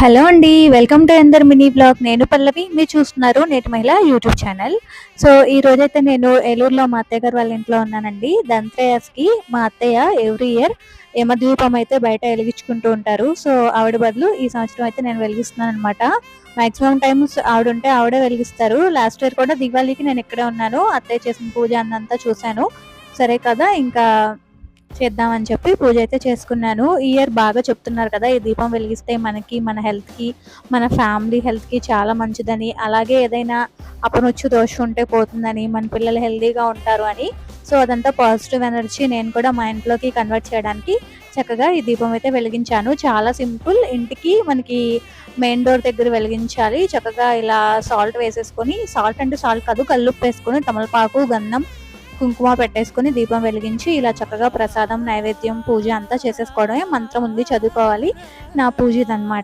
Hello అండి welcome to ఎందర్ mini blog. నేను పల్లవి మీరు చూస్తున్నారు నేటి మహిళ యూట్యూబ్ ఛానల్. సో ఈ రోజైతే నేను ఏలూరులో మా అత్తయ్య గారు వాళ్ళ ఇంట్లో ఉన్నానండి. దంత్రయాస్కి మా అత్తయ్య ఎవ్రీ ఇయర్ యమద్వీపం అయితే బయట వెలిగించుకుంటూ ఉంటారు. సో ఆవిడ బదులు ఈ సంవత్సరం అయితే నేను వెలిగిస్తున్నాను అనమాట మాక్సిమం టైమ్స్ ఆవిడ ఉంటే ఆవిడే వెలిగిస్తారు. లాస్ట్ ఇయర్ కూడా దివాళీకి నేను ఇక్కడే ఉన్నాను. అత్తయ్య చేసిన పూజ అన్నంతా చూశాను. సరే కదా ఇంకా చేద్దామని చెప్పి పూజ అయితే చేసుకున్నాను. ఈ ఇయర్ బాగా చెప్తున్నారు కదా ఈ దీపం వెలిగిస్తే మనకి మన హెల్త్కి మన ఫ్యామిలీ హెల్త్కి చాలా మంచిదని. అలాగే ఏదైనా అపనొచ్చు దోషం ఉంటే పోతుందని మన పిల్లలు హెల్తీగా ఉంటారు అని. సో అదంతా పాజిటివ్ ఎనర్జీ నేను కూడా మా ఇంట్లోకి కన్వర్ట్ చేయడానికి చక్కగా ఈ దీపం అయితే వెలిగించాను. చాలా సింపుల్ ఇంటికి మనకి మెయిన్ డోర్ దగ్గర వెలిగించాలి. చక్కగా ఇలా సాల్ట్ వేసేసుకొని సాల్ట్ అంటే సాల్ట్ కాదు కల్లుప్పు వేసుకొని తమలపాకు గంధం కుంకుమ పెట్టేసుకొని దీపం వెలిగించి ఇలా చక్కగా ప్రసాదం నైవేద్యం పూజ అంతా చేసేసుకోవడమే మంత్రం ఉంది. చదువుకోవాలి. నా పూజ ఇదన్నమాట.